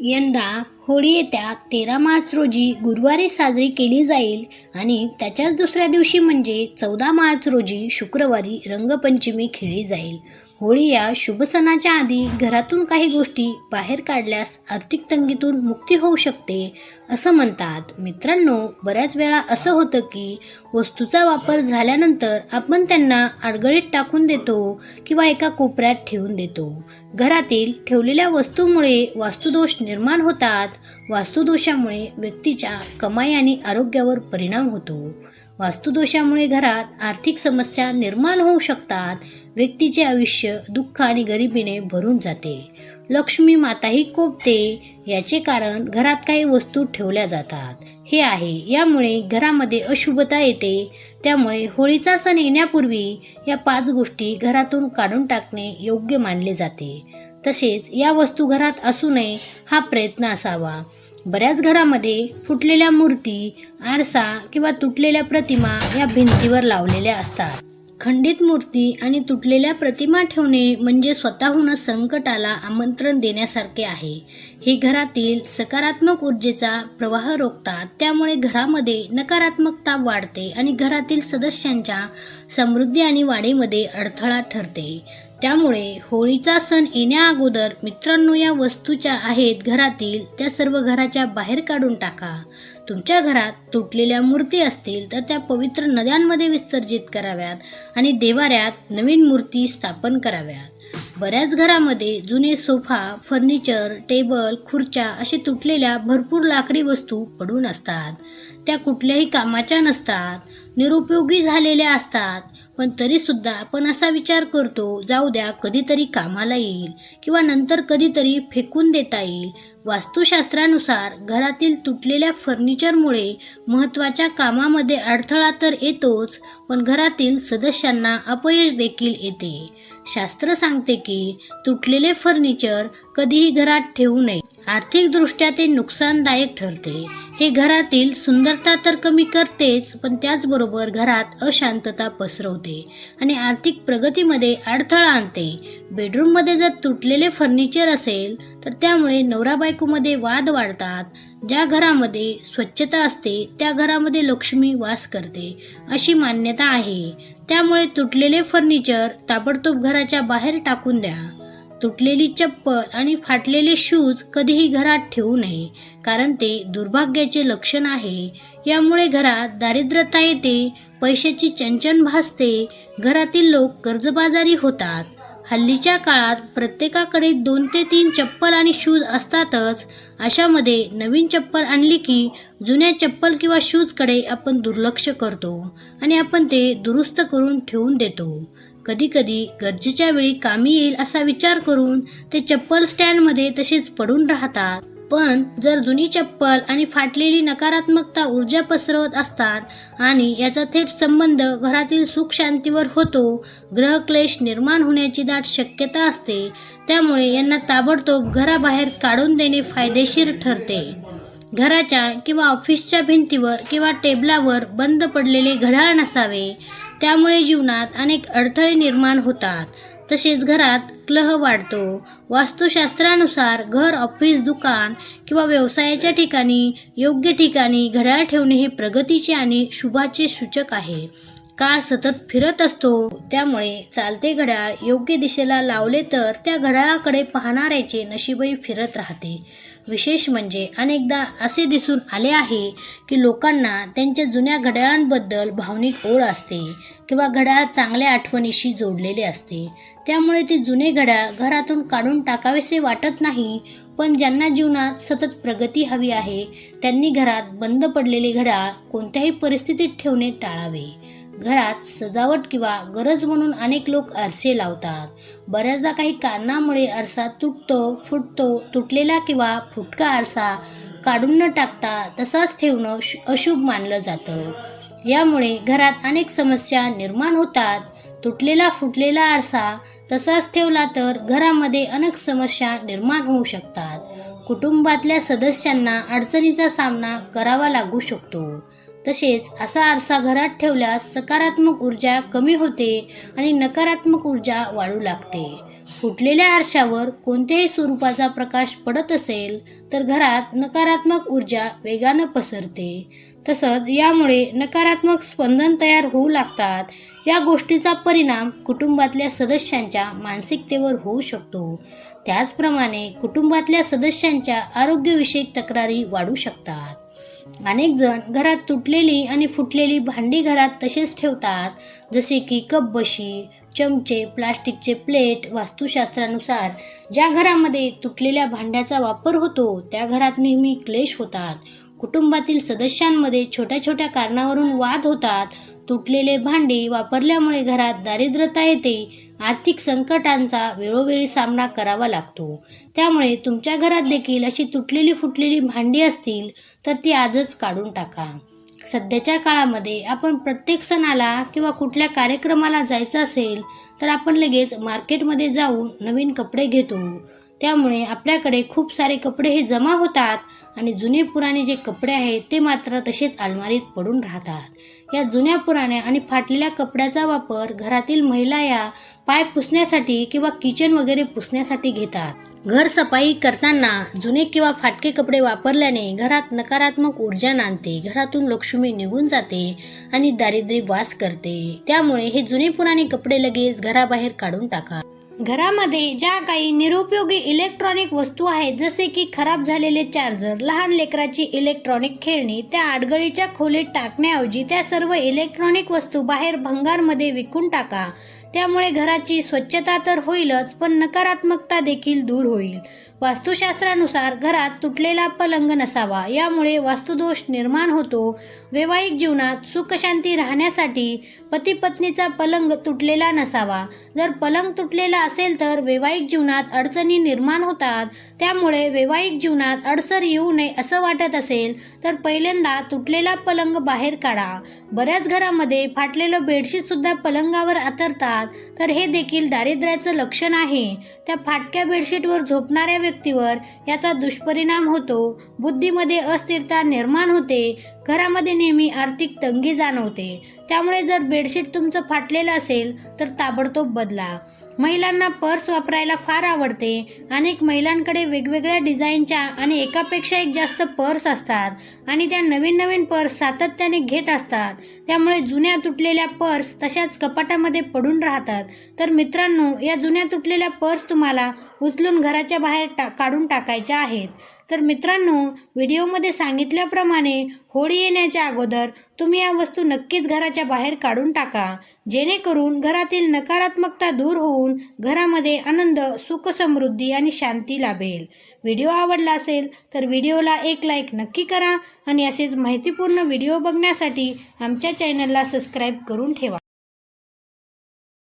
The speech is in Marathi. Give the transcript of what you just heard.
严达。होळी येत्या तेरा मार्च रोजी गुरुवारी साजरी केली जाईल आणि त्याच्याच दुसऱ्या दिवशी म्हणजे चौदा मार्च रोजी शुक्रवारी रंगपंचमी खेळली जाईल. होळी या शुभ सणाच्या आधी घरातून काही गोष्टी बाहेर काढल्यास आर्थिक तंगीतून मुक्ती होऊ शकते असं म्हणतात. मित्रांनो बऱ्याच वेळा असं होतं की वस्तूचा वापर झाल्यानंतर आपण त्यांना अडगळीत टाकून देतो किंवा एका कोपऱ्यात ठेवून देतो. घरातील ठेवलेल्या वस्तूमुळे वास्तुदोष निर्माण होतात वास्तुदोषामुळे व्यक्तीच्या कमाई आणि आरोग्यावर परिणाम होतो. वास्तुदोषामुळे घरात आर्थिक समस्या निर्माण होऊ शकतात. व्यक्तीचे आयुष्य दुःख आणि गरिबीने भरून जाते. लक्ष्मी माताही कोपते याचे कारण घरात काही वस्तू ठेवल्या जातात. हे आहे. यामुळे घरामध्ये अशुभता येते. त्यामुळे होळीचा सण येण्यापूर्वी या पाच गोष्टी घरातून काढून टाकणे योग्य मानले जाते. तसेच या वस्तू घरात असू नये हा प्रयत्न असावा. बऱ्याच घरामध्ये फुटलेल्या मूर्ती आरसा किंवा तुटलेल्या प्रतिमा या भिंतीवर लावलेल्या असतात. खंडित मूर्ती आणि तुटलेल्या प्रतिमा ठेवणे म्हणजे स्वतःहूनच संकटाला आमंत्रण देण्यासारखे आहे. हे घरातील सकारात्मक ऊर्जेचा प्रवाह रोखतात त्यामुळे घरामध्ये नकारात्मकता वाढते आणि घरातील सदस्यांच्या समृद्धी आणि वाढीमध्ये अडथळा ठरते. त्यामुळे होळीचा सण येण्या अगोदर मित्रांनो या वस्तूच्या आहेत घरातील त्या सर्व घराच्या बाहेर काढून टाका. तुमच्या घरात तुटलेल्या मूर्ती असतील तर त्या पवित्र नद्यांमध्ये विसर्जित कराव्यात आणि देवाऱ्यात नवीन मूर्ती स्थापन कराव्यात. बऱ्याच घरामध्ये जुने सोफा फर्निचर टेबल खुर्च्या असे तुटलेल्या भरपूर लाकडी वस्तू पडून असतात. त्या कुठल्याही कामाच्या नसतात निरुपयोगी झालेल्या असतात. पण तरीसुद्धा आपण असा विचार करतो जाऊ द्या कधीतरी कामाला येईल किंवा नंतर कधीतरी फेकून देता येईल. वास्तुशास्त्रानुसार घरातील तुटलेल्या फर्निचरमुळे महत्त्वाच्या कामामध्ये अडथळा तर येतोच पण घरातील सदस्यांना अपयश देखील येते. शास्त्र सांगते की तुटलेले फर्निचर कधीही घरात ठेवू नये. आर्थिकदृष्ट्या ते नुकसानदायक ठरते. हे घरातील सुंदरता तर कमी करतेच पण त्याचबरोबर घरात अशांतता पसरवते आणि आर्थिक प्रगतीमध्ये अडथळा आणते. बेडरूममध्ये जर तुटलेले फर्निचर असेल तर त्यामुळे नवरा बायकोमध्ये वाद वाढतात. ज्या घरामध्ये स्वच्छता असते त्या घरामध्ये लक्ष्मी वास करते अशी मान्यता आहे. त्यामुळे तुटलेले फर्निचर ताबडतोब घराच्या बाहेर टाकून द्या. तुटलेली चप्पल आणि फाटलेले शूज कधीही घरात ठेवू नये कारण ते दुर्भाग्याचे लक्षण आहे. यामुळे घरात दारिद्र्यता येते पैशाची चंचन भासते घरातील लोक कर्जबाजारी होतात. हल्लीच्या काळात प्रत्येकाकडे दोन ते तीन चप्पल आणि शूज असतातच. अशामध्ये नवीन चप्पल आणली की जुन्या चप्पल किंवा शूजकडे आपण दुर्लक्ष करतो आणि आपण ते दुरुस्त करून ठेवून देतो. कधीकधी गरजेच्या वेळी कामी येईल असा विचार करून ते चप्पल स्टँडमध्ये तसेच पडून राहतात. पण जर जुनी चप्पल आणि फाटलेली नकारात्मकता ऊर्जा पसरवत असतात आणि याचा थेट संबंध घरातील सुख शांतीवर होतो ग्रहक्लेश निर्माण होण्याची दाट शक्यता असते त्यामुळे यांना ताबडतोब घराबाहेर काढून देणे फायदेशीर ठरते. घराच्या किंवा ऑफिसच्या भिंतीवर किंवा टेबलावर बंद पडलेले घड्याळ नसावे त्यामुळे जीवनात अनेक अडथळे निर्माण होतात. तसेच घरात क्लह वाढतो. वास्तुशास्त्रानुसार घर ऑफिस दुकान किंवा व्यवसायाच्या ठिकाणी योग्य ठिकाणी घड्याळ ठेवणे हे प्रगतीचे आणि शुभाचे सूचक आहे. काळ सतत फिरत असतो. त्यामुळे चालते घड्याळ योग्य दिशेला लावले तर त्या घड्याळाकडे पाहणाऱ्याचे नशीबही फिरत राहते. विशेष म्हणजे अनेकदा असे दिसून आले आहे की लोकांना त्यांच्या जुन्या घड्याळांबद्दल भावनिक ओढ असते किंवा घड्याळ चांगल्या आठवणीशी जोडलेले असते. त्यामुळे ते जुने घड्याळ घरातून काढून टाकावेसे वाटत नाही पण ज्यांना जीवनात सतत प्रगती हवी आहे त्यांनी घरात बंद पडलेले घड्याळ कोणत्याही परिस्थितीत ठेवणे टाळावे. घरात सजावट किंवा गरज म्हणून अनेक लोक आरसे लावतात. बऱ्याचदा काही कारणामुळे आरसा तुटतो फुटतो तुटलेला किंवा फुटका आरसा काढून न टाकता तसाच ठेवणं अशुभ मानलं जातं. यामुळे घरात अनेक समस्या निर्माण होतात. तुटलेला फुटलेला आरसा तसाच ठेवला तर घरामध्ये अनेक समस्या निर्माण होऊ शकतात. कुटुंबातल्या सदस्यांना अडचणीचा सामना करावा लागू शकतो. तसेच असा आरसा घरात ठेवल्यास सकारात्मक ऊर्जा कमी होते आणि नकारात्मक ऊर्जा वाढू लागते. फुटलेल्या आरशावर कोणत्याही स्वरूपाचा प्रकाश पडत असेल तर घरात नकारात्मक ऊर्जा वेगानं पसरते. तसंच यामुळे नकारात्मक स्पंदन तयार होऊ लागतात. या गोष्टीचा परिणाम कुटुंबातल्या सदस्यांच्या मानसिकतेवर होऊ शकतो. त्याचप्रमाणे कुटुंबातल्या सदस्यांच्या आरोग्यविषयक तक्रारी वाढू शकतात. अनेक जण घरात तुटलेली आणि फुटलेली भांडी घरात तसेच ठेवतात जसे की कप बशी चमचे प्लास्टिकचे प्लेट वास्तुशास्त्रानुसार. ज्या घरामध्ये तुटलेल्या भांड्याचा वापर होतो त्या घरात नेहमी क्लेश होतात. कुटुंबातील सदस्यांमध्ये छोट्या छोट्या कारणावरून वाद होतात. तुटलेले भांडी वापरल्यामुळे घरात दारिद्र्यता येते आर्थिक संकटांचा वेळोवेळी सामना करावा लागतो. त्यामुळे तुमच्या घरात देखील अशी तुटलेली फुटलेली भांडी असतील तर ती आजच काढून टाका. सध्याच्या काळामध्ये आपण प्रत्येक सणाला किंवा कुठल्या कार्यक्रमाला जायचं असेल तर आपण लगेच मार्केटमध्ये जाऊन नवीन कपडे घेतो. त्यामुळे आपल्याकडे खूप सारे कपडे हे जमा होतात आणि जुने पुराणे जे कपडे आहेत ते मात्र तसेच अलमारीत पडून राहतात. या जुन्या पुराण्या आणि फाटलेल्या कपड्याचा वापर घरातील महिला या पाय पुसण्यासाठी किंवा किचन वगैरे पुसण्यासाठी घेतात. घर सफाई करताना जुने किंवा फाटके कपडे वापरल्याने घरात नकारात्मक ऊर्जा नांदते घरातून लक्ष्मी निघून जाते आणि दारिद्र्य वास करते. त्यामुळे हे जुने पुराणे कपडे लगेच घराबाहेर काढून टाका. घरामध्ये ज्या काही निरुपयोगी इलेक्ट्रॉनिक वस्तू आहेत जसे की खराब झालेले चार्जर लहान लेकराची इलेक्ट्रॉनिक खेळणी त्या आडगळीच्या खोलीत टाकण्याऐवजी त्या सर्व इलेक्ट्रॉनिक वस्तू बाहेर भंगारमध्ये विकून टाका. त्यामुळे घराची स्वच्छता तर होईलच पण नकारात्मकता देखील दूर होईल. वास्तुशास्त्रानुसार घरात तुटलेला पलंग नसावा यामुळे वास्तुदोष निर्माण होतो. वैवाहिक जीवनात सुखशांती राहण्यासाठी पती पत्नीचा पलंग तुटलेला नसावा. जर पलंग तुटलेला असेल तर वैवाहिक जीवनात अडचणी निर्माण होतात. त्यामुळे वैवाहिक जीवनात अडसर येऊ नये असं वाटत असेल तर पहिल्यांदा तुटलेला पलंग बाहेर काढा. बऱ्याच घरामध्ये फाटलेलं बेडशीट सुद्धा पलंगावर आतरतात तर हे देखील दारिद्र्याचं लक्षण आहे. त्या फाटक्या बेडशीटवर झोपणाऱ्या व्यक्तीवर याचा दुष्परिणाम होतो. बुद्धीमध्ये अस्थिरता निर्माण होते. घरामध्ये नेहमी आर्थिक तंगी जाणवते. त्यामुळे जर बेडशीट तुमचं फाटलेलं असेल तर ताबडतोब बदला. महिलांना पर्स वापरायला फार आवडते. अनेक महिलांकडे वेगवेगळ्या डिझाईनच्या आणि एकापेक्षा एक जास्त पर्स असतात आणि त्या नवीन नवीन पर्स सातत्याने घेत असतात. त्यामुळे जुन्या तुटलेल्या पर्स तशाच कपाटामध्ये पडून राहतात. तर मित्रांनो या जुन्या तुटलेल्या पर्स तुम्हाला उचलून घराच्या बाहेर टा काढून टाकायच्या आहेत. तर मित्रांनो व्हिडिओमध्ये सांगितल्याप्रमाणे होळी येण्याच्या अगोदर तुम्ही या वस्तू नक्कीच घराच्या बाहेर काढून टाका. जेणेकरून घरातील नकारात्मकता दूर होऊन घरामध्ये आनंद सुख समृद्धी आणि शांती लाभेल. व्हिडिओ आवडला असेल तर व्हिडिओला एक लाईक नक्की करा आणि असेच माहितीपूर्ण व्हिडिओ बघण्यासाठी आमच्या चॅनलला सबस्क्राईब करून ठेवा.